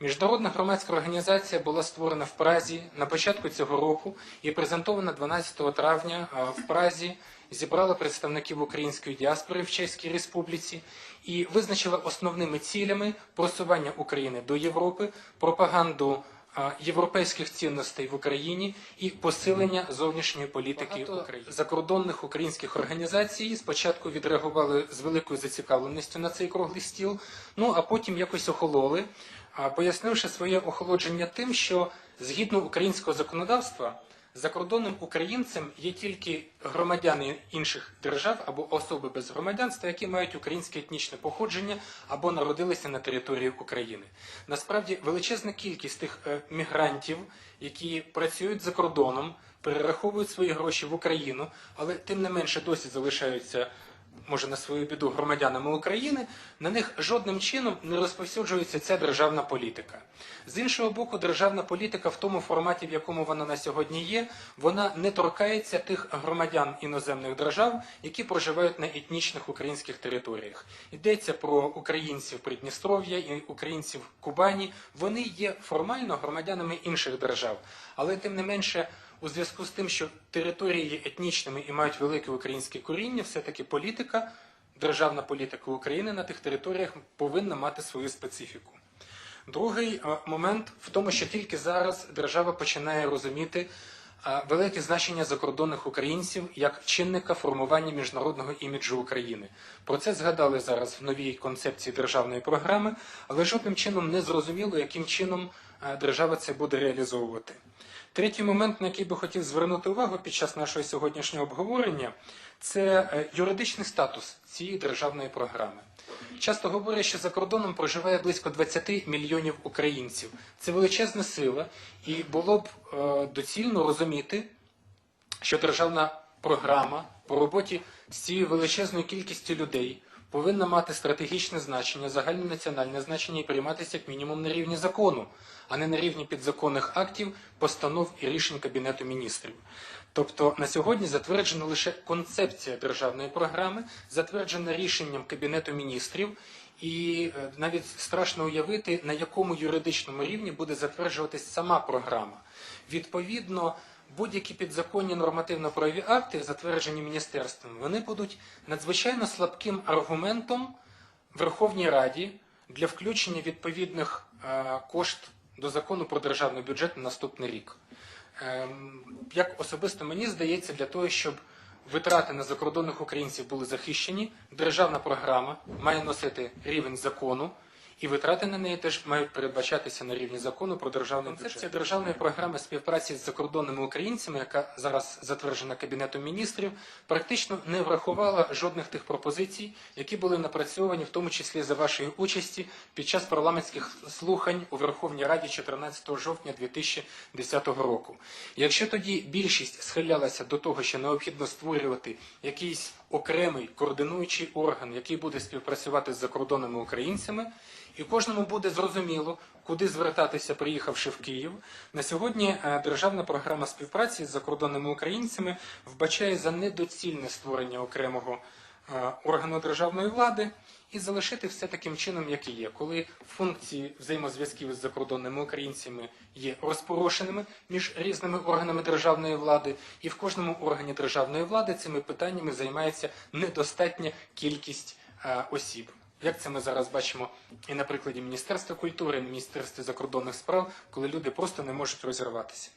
Міжнародна громадська організація була створена в Празі на початку цього року і презентована 12 травня в Празі. Зібрала представників української діаспори в Чеській Республіці і визначила основними цілями просування України до Європи, пропаганду європейських цінностей в Україні і посилення зовнішньої політики України. Закордонних українських організацій спочатку відреагували з великою зацікавленістю на цей круглий стіл, ну а потім якось охололи, пояснивши своє охолодження тим, що згідно українського законодавства. Закордонним українцем є тільки громадяни інших держав або особи без громадянства, які мають українське етнічне походження або народилися на території України. Насправді величезна кількість тих е, мігрантів, які працюють за кордоном, перераховують свої гроші в Україну, але тим не менше досі залишаються. Може, на свою біду громадянами України, на них жодним чином не розповсюджується ця державна політика. З іншого боку, державна політика в тому форматі, в якому вона на сьогодні є, вона не торкається тих громадян іноземних держав, які проживають на етнічних українських територіях. Йдеться про українців Придністров'я і українців Кубані. Вони є формально громадянами інших держав, але тим не менше. У зв'язку з тим, що території є етнічними і мають велике українське коріння, все-таки політика, державна політика України на тих територіях повинна мати свою специфіку. Другий е, момент в тому, що тільки зараз держава починає розуміти велике значення закордонних українців як чинника формування міжнародного іміджу України. Про це згадали зараз в новій концепції державної програми, але жодним чином не зрозуміло, яким чином держава це буде реалізовувати. Третій момент, на який би хотів звернути увагу під час нашого сьогоднішнього обговорення, це е, юридичний статус цієї державної програми. Часто говорять, що за кордоном проживає близько 20 мільйонів українців. Це величезна сила, і було б е, доцільно розуміти, що державна програма по роботі з цією величезною кількістю людей повинна мати стратегічне значення, загальнонаціональне значення і прийматися як мінімум на рівні закону, а не на рівні підзаконних актів, постанов і рішень Кабінету міністрів. Тобто на сьогодні затверджена лише концепція державної програми, затверджена рішенням Кабінету міністрів, і е, навіть страшно уявити, на якому юридичному рівні буде затверджуватись сама програма. Відповідно, будь-які підзаконні нормативно-правові акти, затверджені міністерством, вони будуть надзвичайно слабким аргументом Верховній Раді для включення відповідних е, кошт до закону про державний бюджет на наступний рік. Ем, Як особисто мені здається, для того, щоб витрати на закордонних українців були захищені, державна програма має носити рівень закону, і витрати на неї теж мають передбачатися на рівні закону про державний бюджет. Концепція державної програми співпраці з закордонними українцями, яка зараз затверджена Кабінетом міністрів, практично не врахувала жодних тих пропозицій, які були напрацьовані, в тому числі за вашої участі, під час парламентських слухань у Верховній Раді 14 жовтня 2010 року. Якщо тоді більшість схилялася до того, що необхідно створювати якийсь окремий координуючий орган, який буде співпрацювати з закордонними українцями, і кожному буде зрозуміло, куди звертатися, приїхавши в Київ. На сьогодні е, державна програма співпраці з закордонними українцями вбачає за недоцільне створення окремого е, органу державної влади і залишити все таким чином, як і є, коли функції взаємозв'язків з закордонними українцями є розпорошеними між різними органами державної влади, і в кожному органі державної влади цими питаннями займається недостатня кількість е, осіб. Як це ми зараз бачимо і на прикладі Міністерства культури, Міністерства закордонних справ, коли люди просто не можуть розірватися.